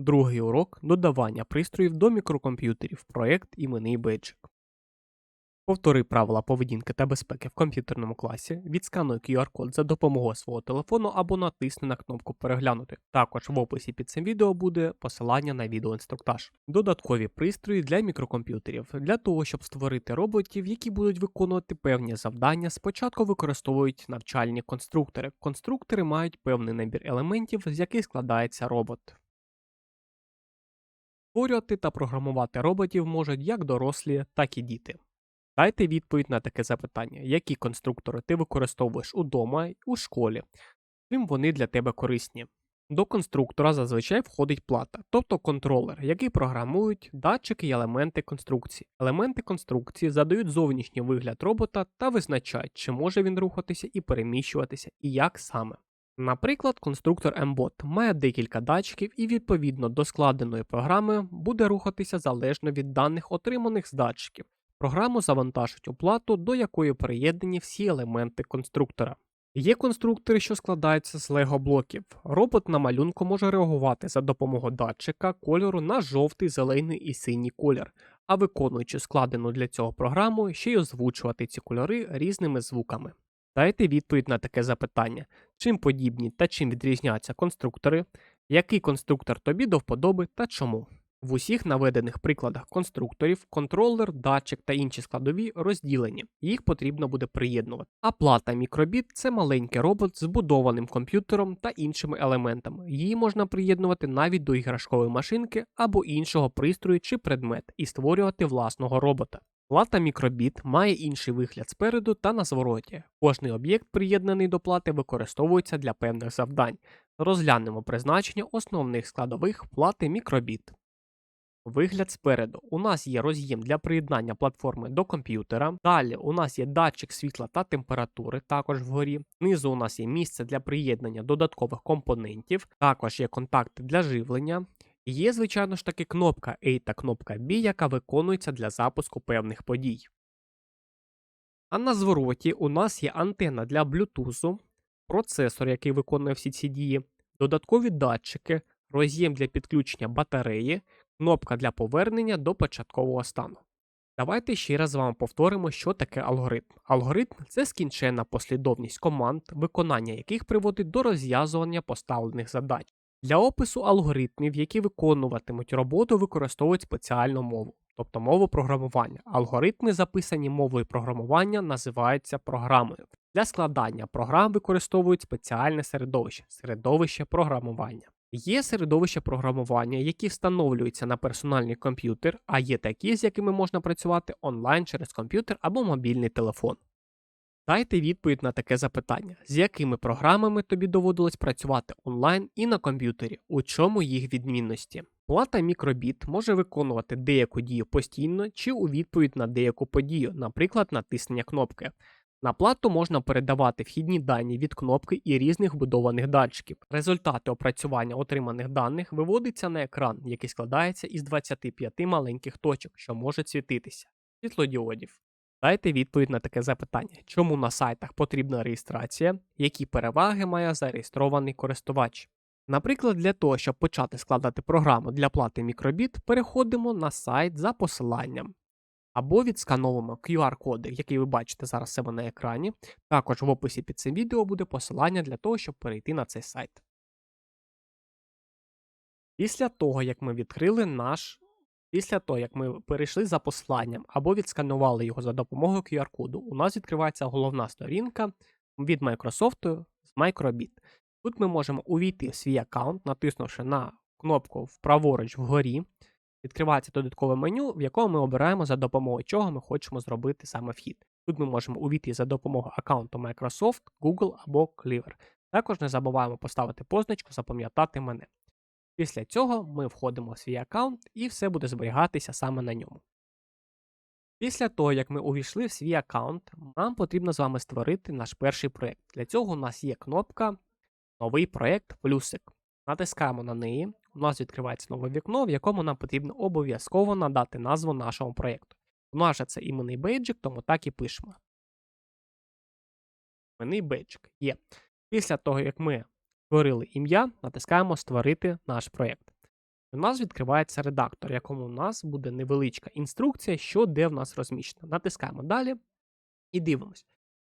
Другий урок додавання пристроїв до мікрокомп'ютерів. Проєкт іменний бейджик. Повтори правила поведінки та безпеки в комп'ютерному класі, відскануй QR-код за допомогою свого телефону або натисни на кнопку Переглянути. Також в описі під цим відео буде посилання на відеоінструктаж. Додаткові пристрої для мікрокомп'ютерів. Для того, щоб створити роботів, які будуть виконувати певні завдання, спочатку використовують навчальні конструктори. Конструктори мають певний набір елементів, з яких складається робот. Створювати та програмувати роботів можуть як дорослі, так і діти. Дайте відповідь на таке запитання: які конструктори ти використовуєш удома й у школі, чим вони для тебе корисні. До конструктора зазвичай входить плата, тобто контролер, який програмують датчики й елементи конструкції. Елементи конструкції задають зовнішній вигляд робота та визначають, чи може він рухатися і переміщуватися, і як саме. Наприклад, конструктор MBOT має декілька датчиків і відповідно до складеної програми буде рухатися залежно від даних, отриманих з датчиків. Програму завантажить у плату, до якої приєднані всі елементи конструктора. Є конструктори, що складаються з лего-блоків. Робот на малюнку може реагувати за допомогою датчика кольору на жовтий, зелений і синій колір, а виконуючи складену для цього програму, ще й озвучувати ці кольори різними звуками. Дайте відповідь на таке запитання: чим подібні та чим відрізняються конструктори, який конструктор тобі до вподоби та чому. В усіх наведених прикладах конструкторів контролер, датчик та інші складові розділені, їх потрібно буде приєднувати. А плата мікробіт це маленький робот з будованим комп'ютером та іншими елементами. Її можна приєднувати навіть до іграшкової машинки або іншого пристрою чи предмет і створювати власного робота. Плата мікробіт має інший вигляд спереду та на звороті. Кожний об'єкт, приєднаний до плати, використовується для певних завдань. Розглянемо призначення основних складових плати мікробіт. Вигляд спереду. У нас є роз'єм для приєднання платформи до комп'ютера. Далі у нас є датчик світла та температури, також вгорі. Знизу у нас є місце для приєднання додаткових компонентів, також є контакти для живлення. Є, звичайно ж таки, кнопка A та кнопка B, яка виконується для запуску певних подій. А на звороті у нас є антенна для Bluetooth, процесор, який виконує всі ці дії, додаткові датчики, роз'єм для підключення батареї, кнопка для повернення до початкового стану. Давайте ще раз з вами повторимо, що таке алгоритм. Алгоритм це скінченна послідовність команд, виконання яких приводить до розв'язування поставлених задач. Для опису алгоритмів, які виконуватимуть роботу, використовують спеціальну мову, тобто мову програмування. Алгоритми, записані мовою програмування, називаються програмою. Для складання програм використовують спеціальне середовище середовище програмування. Є середовища програмування, які встановлюються на персональний комп'ютер, а є такі, з якими можна працювати онлайн через комп'ютер або мобільний телефон. Дайте відповідь на таке запитання: з якими програмами тобі доводилось працювати онлайн і на комп'ютері, у чому їх відмінності? Плата мікробіт може виконувати деяку дію постійно чи у відповідь на деяку подію, наприклад, натиснення кнопки. На плату можна передавати вхідні дані від кнопки і різних вбудованих датчиків. Результати опрацювання отриманих даних виводиться на екран, який складається із 25 маленьких точок, що можуть світитися. Світлодіодів. Дайте відповідь на таке запитання: чому на сайтах потрібна реєстрація, які переваги має зареєстрований користувач. Наприклад, для того, щоб почати складати програму для плати мікробіт, переходимо на сайт за посиланням. Або відскановуємо QR-коди, який ви бачите зараз себе на екрані. Також в описі під цим відео буде посилання для того, щоб перейти на цей сайт. Після того, як ми відкрили наш. Після того, як ми перейшли за посиланням або відсканували його за допомогою QR-коду, у нас відкривається головна сторінка від Microsoft з Microbit. Тут ми можемо увійти в свій аккаунт, натиснувши на кнопку вправоруч вгорі. Відкривається додаткове меню, в якому ми обираємо за допомогою чого ми хочемо зробити саме вхід. Тут ми можемо увійти за допомогою аккаунту Microsoft, Google або Clever. Також не забуваємо поставити позначку Запам'ятати мене. Після цього ми входимо в свій аккаунт і все буде зберігатися саме на ньому. Після того, як ми увійшли в свій аккаунт, нам потрібно з вами створити наш перший проєкт. Для цього у нас є кнопка Новий проєкт плюсик. Натискаємо на неї, у нас відкривається нове вікно, в якому нам потрібно обов'язково надати назву нашому проєкту. У нас же це іменний бейджик, тому так і пишемо. Іменний бейджик є. Після того, як ми створили ім'я, натискаємо Створити наш проєкт. У нас відкривається редактор, в якому у нас буде невеличка інструкція, що де в нас розміщено. Натискаємо далі і дивимось.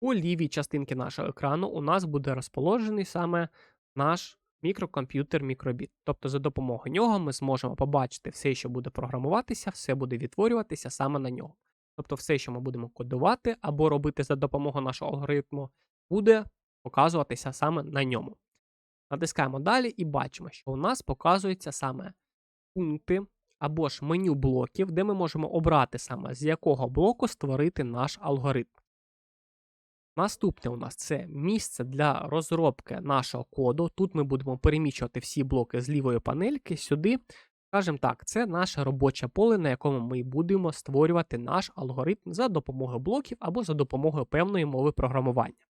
У лівій частинці нашого екрану у нас буде розположений саме наш мікрокомп'ютер мікробіт. Тобто за допомогою нього ми зможемо побачити все, що буде програмуватися, все буде відтворюватися саме на нього. Тобто все, що ми будемо кодувати або робити за допомогою нашого алгоритму, буде показуватися саме на ньому. Натискаємо далі і бачимо, що у нас показуються саме пункти або ж меню блоків, де ми можемо обрати саме з якого блоку створити наш алгоритм. Наступне у нас це місце для розробки нашого коду. Тут ми будемо переміщувати всі блоки з лівої панельки сюди. Скажімо так, це наше робоче поле, на якому ми будемо створювати наш алгоритм за допомогою блоків або за допомогою певної мови програмування.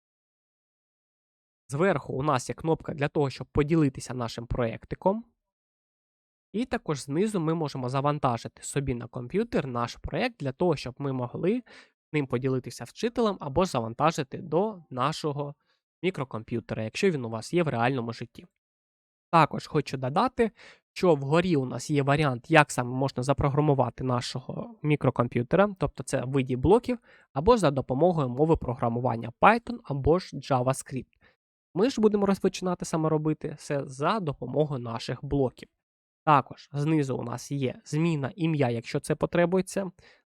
Зверху у нас є кнопка для того, щоб поділитися нашим проєктиком. І також знизу ми можемо завантажити собі на комп'ютер наш проєкт для того, щоб ми могли ним поділитися вчителем або завантажити до нашого мікрокомп'ютера, якщо він у вас є в реальному житті. Також хочу додати, що вгорі у нас є варіант, як саме можна запрограмувати нашого мікрокомп'ютера, тобто це виді блоків, або за допомогою мови програмування Python або ж JavaScript. Ми ж будемо розпочинати саме робити все за допомогою наших блоків. Також знизу у нас є зміна ім'я, якщо це потребується,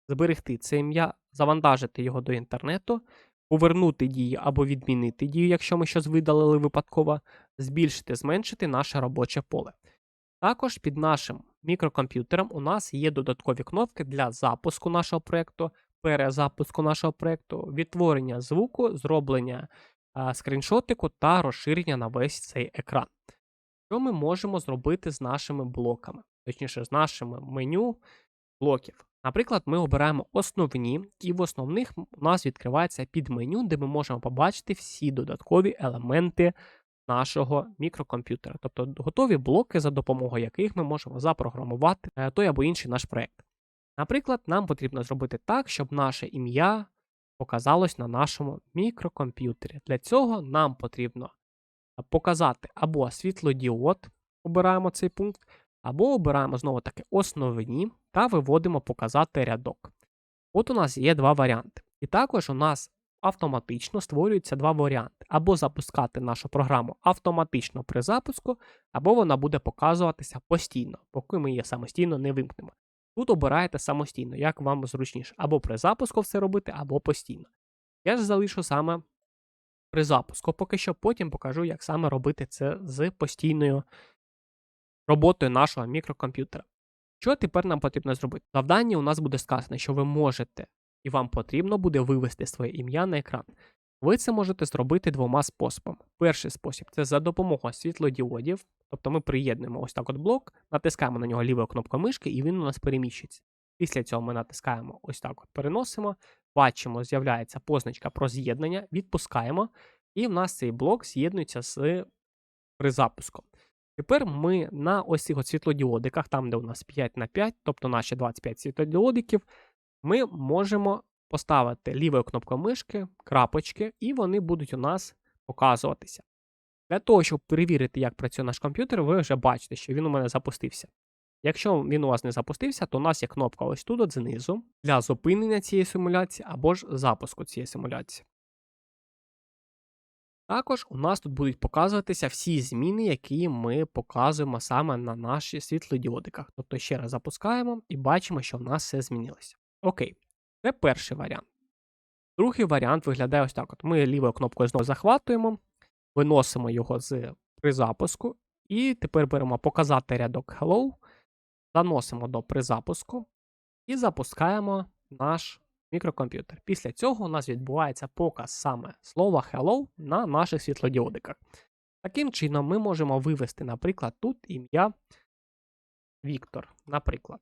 зберегти це ім'я, завантажити його до інтернету, повернути дію або відмінити дію, якщо ми щось видалили випадково, збільшити, зменшити наше робоче поле. Також під нашим мікрокомп'ютером у нас є додаткові кнопки для запуску нашого проєкту, перезапуску нашого проєкту, відтворення звуку, зроблення скріншотику та розширення на весь цей екран. Що ми можемо зробити з нашими блоками, точніше, з нашими меню блоків. Наприклад, ми обираємо основні, і в основних у нас відкривається підменю, де ми можемо побачити всі додаткові елементи нашого мікрокомп'ютера, тобто готові блоки, за допомогою яких ми можемо запрограмувати е, той або інший наш проєкт. Наприклад, нам потрібно зробити так, щоб наше ім'я показалось на нашому мікрокомп'ютері. Для цього нам потрібно показати або світлодіод, обираємо цей пункт, або обираємо знову таки основні та виводимо показати рядок. От у нас є два варіанти. І також у нас автоматично створюються два варіанти: або запускати нашу програму автоматично при запуску, або вона буде показуватися постійно, поки ми її самостійно не вимкнемо. Тут обираєте самостійно, як вам зручніше, або при запуску все робити, або постійно. Я ж залишу саме при запуску, поки що потім покажу, як саме робити це з постійною роботою нашого мікрокомп'ютера. Що тепер нам потрібно зробити? В завданні у нас буде сказано, що ви можете і вам потрібно буде вивести своє ім'я на екран. Ви це можете зробити двома способами. Перший спосіб це за допомогою світлодіодів, тобто ми приєднуємо ось так от блок, натискаємо на нього лівою кнопкою мишки, і він у нас переміщиться. Після цього ми натискаємо ось так от переносимо, бачимо, з'являється позначка про з'єднання, відпускаємо, і в нас цей блок з'єднується з призапуском. Тепер ми на ось цих світлодіодиках, там, де у нас 5 на 5, тобто наші 25 світлодіодиків, ми можемо поставити лівою кнопкою мишки, крапочки, і вони будуть у нас показуватися. Для того, щоб перевірити, як працює наш комп'ютер, ви вже бачите, що він у мене запустився. Якщо він у вас не запустився, то у нас є кнопка ось тут от знизу для зупинення цієї симуляції або ж запуску цієї симуляції. Також у нас тут будуть показуватися всі зміни, які ми показуємо саме на наших світлодіодиках. Тобто ще раз запускаємо і бачимо, що в нас все змінилося. Окей, це перший варіант. Другий варіант виглядає ось так: от ми лівою кнопкою знову захватуємо, виносимо його з призапуску, і тепер беремо показати рядок Hello, заносимо до призапуску і запускаємо наш мікрокомп'ютер. Після цього у нас відбувається показ саме слова Hello на наших світлодіодиках. Таким чином, ми можемо вивести, наприклад, тут ім'я Віктор. Наприклад,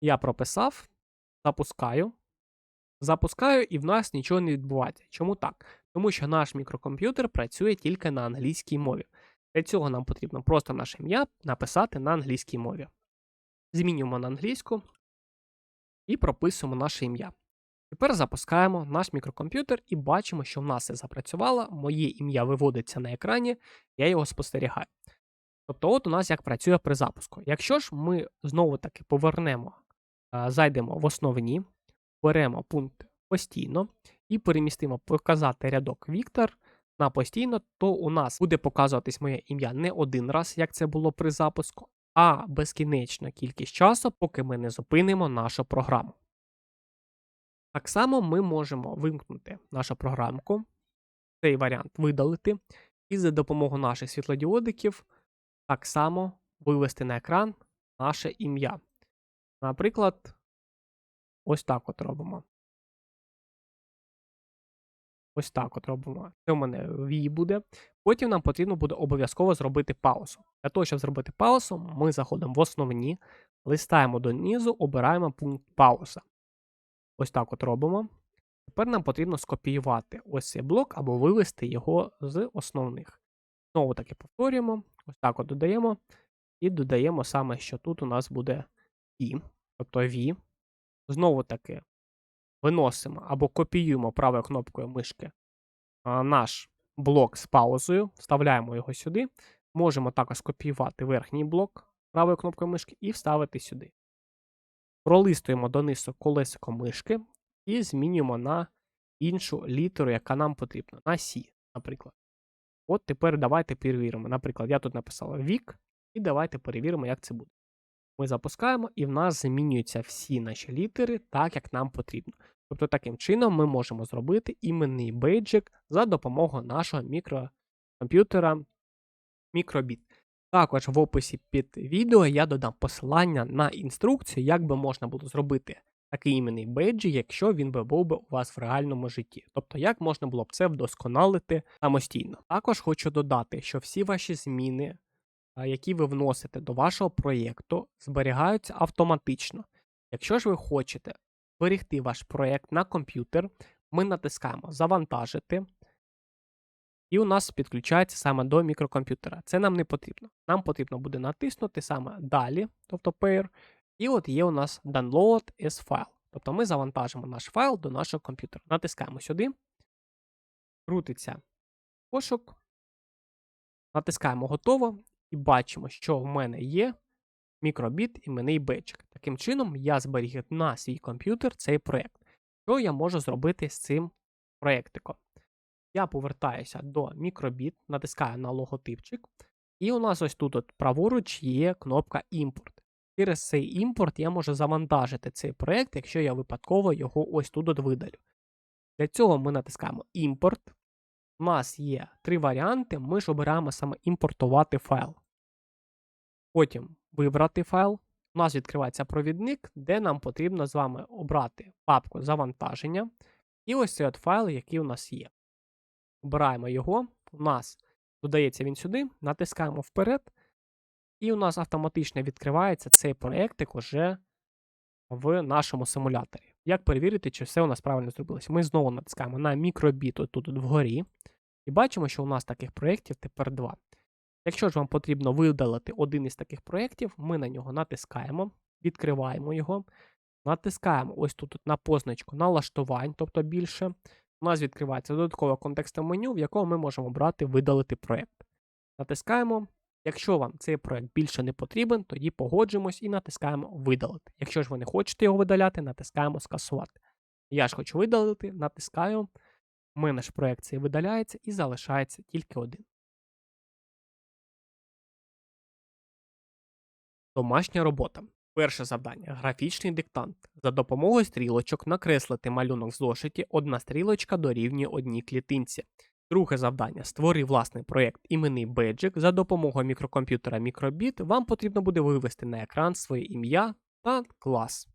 я прописав, запускаю. Запускаю, і в нас нічого не відбувається. Чому так? Тому що наш мікрокомп'ютер працює тільки на англійській мові. Для цього нам потрібно просто наше ім'я написати на англійській мові. Змінюємо на англійську і прописуємо наше ім'я. Тепер запускаємо наш мікрокомп'ютер і бачимо, що в нас все запрацювало. Моє ім'я виводиться на екрані, я його спостерігаю. Тобто, от у нас як працює при запуску. Якщо ж ми знову таки повернемо, зайдемо в основні, беремо пункт постійно і перемістимо показати рядок Віктор на постійно, то у нас буде показуватись моє ім'я не один раз, як це було при запуску, а безкінечна кількість часу, поки ми не зупинимо нашу програму. Так само ми можемо вимкнути нашу програмку, цей варіант видалити, і за допомогою наших світлодіодиків так само вивести на екран наше ім'я. Наприклад, ось так от робимо. Ось так от робимо. Це у мене V буде. Потім нам потрібно буде обов'язково зробити паузу. Для того, щоб зробити паузу, ми заходимо в основні, листаємо донизу, обираємо пункт пауза. Ось так от робимо. Тепер нам потрібно скопіювати ось цей блок або вивести його з основних. Знову таки повторюємо, ось так от додаємо. І додаємо саме, що тут у нас буде І, тобто V. Знову таки виносимо або копіюємо правою кнопкою мишки наш блок з паузою, вставляємо його сюди. Можемо також скопіювати верхній блок правою кнопкою мишки і вставити сюди. Пролистуємо донизу колесико мишки і змінюємо на іншу літеру, яка нам потрібна. На C, наприклад. От тепер давайте перевіримо. Наприклад, я тут написав вік, і давайте перевіримо, як це буде. Ми запускаємо, і в нас змінюються всі наші літери так, як нам потрібно. Тобто, таким чином ми можемо зробити іменний бейджик за допомогою нашого мікрокомп'ютера Microbit. Також в описі під відео я додам посилання на інструкцію, як би можна було зробити такий іменний бейджик, якщо він би був би у вас в реальному житті. Тобто, як можна було б це вдосконалити самостійно. Також хочу додати, що всі ваші зміни, які ви вносите до вашого проєкту, зберігаються автоматично. Якщо ж ви хочете зберегти ваш проєкт на комп'ютер, ми натискаємо Завантажити. І у нас підключається саме до мікрокомп'ютера. Це нам не потрібно. Нам потрібно буде натиснути саме далі, тобто Pair, і от є у нас Download as file. Тобто ми завантажимо наш файл до нашого комп'ютера. Натискаємо сюди, крутиться пошук, натискаємо готово і бачимо, що в мене є мікробіт іменний бейджик. Таким чином, я зберіг на свій комп'ютер цей проєкт. Що я можу зробити з цим проєктиком? Я повертаюся до мікробіт, натискаю на логотипчик, і у нас ось тут от праворуч є кнопка імпорт. Через цей імпорт я можу завантажити цей проєкт, якщо я випадково його ось тут от видалю. Для цього ми натискаємо імпорт. У нас є три варіанти. Ми ж обираємо саме імпортувати файл. Потім вибрати файл. У нас відкривається провідник, де нам потрібно з вами обрати папку завантаження. І ось цей от файл, який у нас є. Обираємо його. У нас додається він сюди, натискаємо вперед. І у нас автоматично відкривається цей проєктик уже в нашому симуляторі. Як перевірити, чи все у нас правильно зробилось? Ми знову натискаємо на мікробіт тут вгорі. І бачимо, що у нас таких проєктів тепер два. Якщо ж вам потрібно видалити один із таких проєктів, ми на нього натискаємо, відкриваємо його, натискаємо ось тут на позначку налаштувань, тобто більше. У нас відкривається додаткове контекстне меню, в якому ми можемо брати видалити проєкт. Натискаємо. Якщо вам цей проєкт більше не потрібен, тоді погоджуємось і натискаємо видалити. Якщо ж ви не хочете його видаляти, натискаємо скасувати. Я ж хочу видалити, натискаю. У мене ж проєкт цей видаляється і залишається тільки один. Домашня робота. Перше завдання графічний диктант. За допомогою стрілочок накреслити малюнок в зошиті, одна стрілочка дорівнює одній клітинці. Друге завдання створи власний проєкт іменний беджик. За допомогою мікрокомп'ютера Microbit вам потрібно буде вивести на екран своє ім'я та клас.